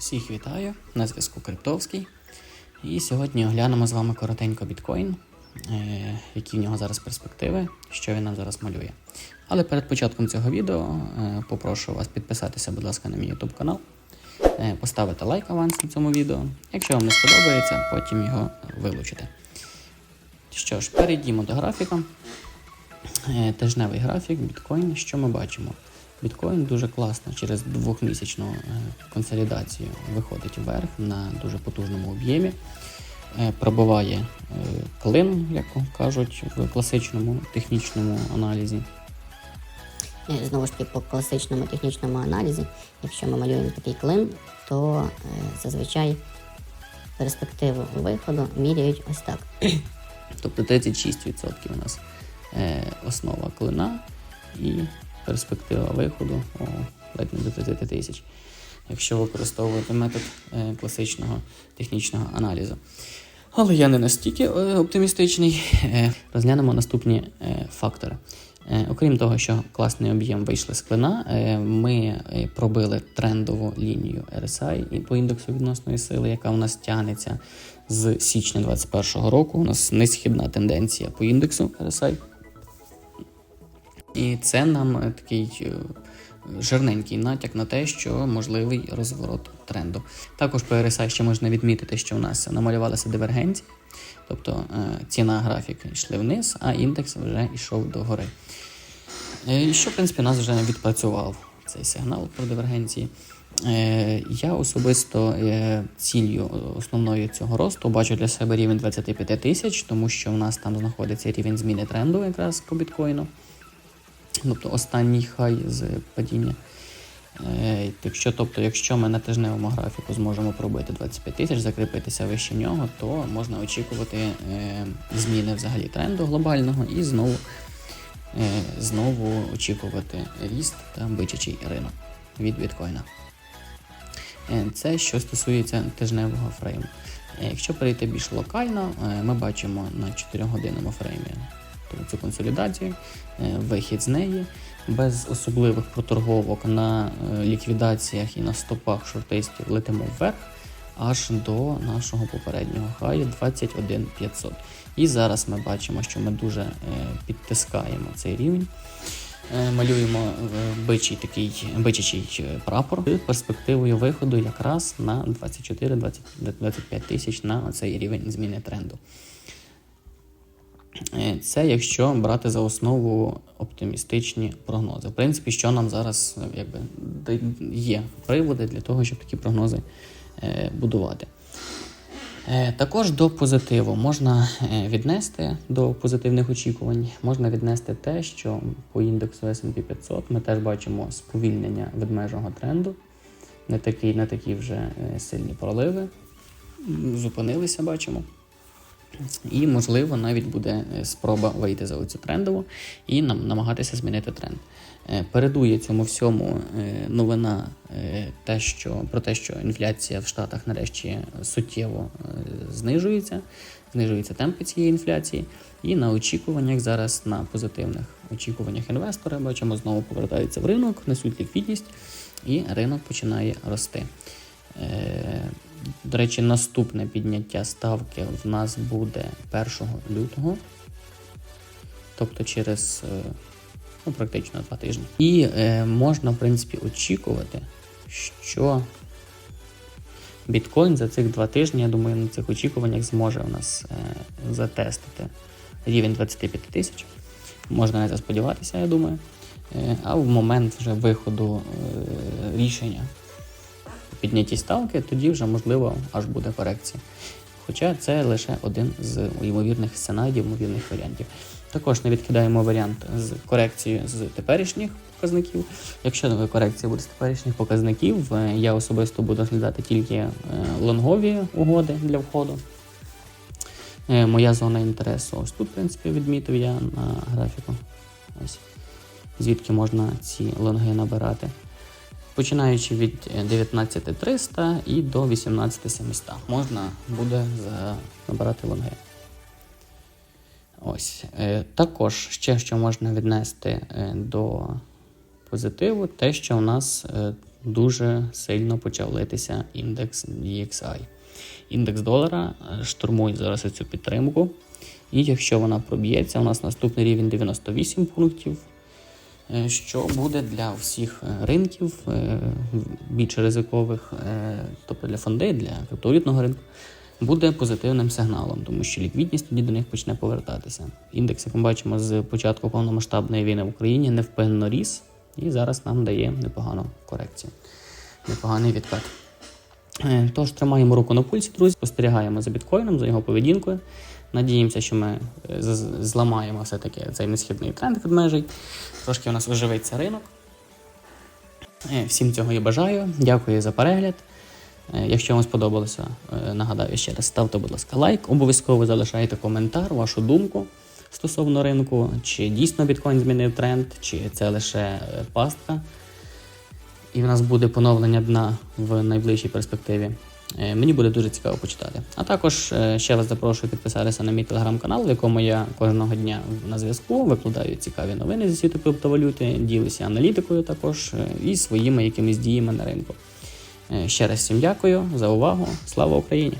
Всіх вітаю, на зв'язку Криптовський. І сьогодні оглянемо з вами коротенько біткоін, е, які в нього зараз перспективи, що він нам зараз малює. Але перед початком цього відео е, попрошу вас підписатися, будь ласка, на мій YouTube канал, е, поставити лайк аванс на цьому відео. Якщо вам не сподобається, потім його вилучите. Що ж, перейдімо до графіка. Тижневий графік, біткоін. Що ми бачимо? Біткоін дуже класно через двохмісячну е, консолідацію виходить вверх на дуже потужному об'ємі, е, пробиває е, клин, як кажуть, в класичному технічному аналізі. Знову ж таки, по класичному технічному аналізі, якщо ми малюємо такий клин, то зазвичай перспективу виходу міряють ось так. Тобто 36% у нас основа клина і перспектива виходу о, ледь не до 30 тисяч, якщо використовувати метод е, класичного технічного аналізу. Але я не настільки е, оптимістичний. Е, розглянемо наступні фактори. Окрім того, що класний об'єм вийшли з клина, ми пробили трендову лінію RSI по індексу відносної сили, яка у нас тягнеться з січня 2021 року. У нас несхідна тенденція по індексу RSI. І це нам е, такий е, жирненький натяк на те, що можливий розворот тренду. Також по RSI ще можна відмітити, що у нас намалювалася дивергенція, тобто е, ціна графіки йшли вниз, а індекс вже йшов догори. І що, в принципі, нас вже відпрацював цей сигнал про дивергенції. Я особисто ціллю основною цього росту бачу для себе рівень 25 тисяч, тому що в нас там знаходиться рівень зміни тренду якраз по біткоїну. Тобто останній хай з падіння. Е, Якщо, тобто, якщо ми на тижневому графіку зможемо пробити 25 тисяч, закріпитися вище нього, то можна очікувати е, зміни взагалі тренду глобального і знову, е, знову очікувати ріст та бичачий ринок від біткоїна. Це що стосується тижневого фрейму. Якщо перейти більш локально, ми бачимо на 4-годинному фреймі цю консолідацію, е, вихід з неї, без особливих проторговок на е, ліквідаціях і на стопах шортистів летимо вверх аж до нашого попереднього хаю 21 500. І зараз ми бачимо, що ми дуже е, підтискаємо цей рівень. Малюємо бичий такий бичачий прапор з перспективою виходу якраз на 24-25 тисяч на цей рівень зміни тренду. Е, Це якщо брати за основу оптимістичні прогнози. В принципі, що нам зараз е, якби, є приводи для того, щоб такі прогнози е, будувати. Також до позитиву можна віднести до позитивних очікувань, можна віднести те, що по індексу S&P 500 ми теж бачимо сповільнення ведмежого тренду, не такі, не такі вже сильні проливи. Зупинилися, бачимо. І, можливо, навіть буде е, спроба вийти за оцю трендову і нам намагатися змінити тренд. Е, Передує цьому всьому е, новина те, що, про те, що інфляція в Штатах нарешті суттєво знижується, знижуються темпи цієї інфляції. І на очікуваннях зараз на позитивних очікуваннях інвестори бачимо, знову повертаються в ринок, несуть ліквідність, і ринок починає рости. До речі, наступне підняття ставки в нас буде 1 лютого, тобто через е, ну, практично два тижні. І е, можна, в принципі, очікувати, що біткоін за цих два тижні, я думаю, на цих очікуваннях зможе у нас е, затестити рівень 25 тисяч. Можна на це сподіватися, я думаю. Е, а в момент вже виходу е, рішення підняті ставки, тоді вже можливо аж буде корекція. Хоча це лише один з ймовірних сценаріїв, ймовірних варіантів. Також не відкидаємо варіант з корекцією з теперішніх показників. Якщо корекція буде з теперішніх показників, е, я особисто буду розглядати тільки е, лонгові угоди для входу. Е, Моя зона інтересу ось тут, в принципі, відмітив я на графіку. Ось звідки можна ці лонги набирати починаючи від е, 19300 і до 18700. Можна буде набирати лонги. Ось. Е, Також ще що можна віднести е, до позитиву, те, що у нас е, дуже сильно почав литися індекс DXI. Індекс долара е, штурмує зараз цю підтримку. І якщо вона проб'ється, у нас наступний рівень 98 пунктів, е, що буде для всіх е, ринків е, більш ризикових, е, тобто для фондей, для криптовалютного ринку, буде позитивним сигналом, тому що ліквідність тоді до них почне повертатися. Індекс, як ми бачимо, з початку повномасштабної війни в Україні невпинно ріс і зараз нам дає непогану корекцію, непоганий відкат. Е, Тож тримаємо руку на пульсі, друзі, спостерігаємо за біткоїном, за його поведінкою. Надіємося, що ми е, зламаємо все-таки цей несхідний тренд від межей. Трошки у нас оживиться ринок. Е, Всім цього і бажаю. Дякую за перегляд. Е, Якщо вам сподобалося, нагадаю ще раз, ставте, будь ласка, лайк. Обов'язково залишайте коментар, вашу думку стосовно ринку, чи дійсно біткоін змінив тренд, чи це лише пастка. І в нас буде поновлення дна в найближчій перспективі. Е, Мені буде дуже цікаво почитати. А також е, ще раз запрошую підписатися на мій телеграм-канал, в якому я кожного дня на зв'язку викладаю цікаві новини зі світу криптовалюти, ділюся аналітикою також е, і своїми якимись діями на ринку. Ще раз всім дякую за увагу. Слава Україні!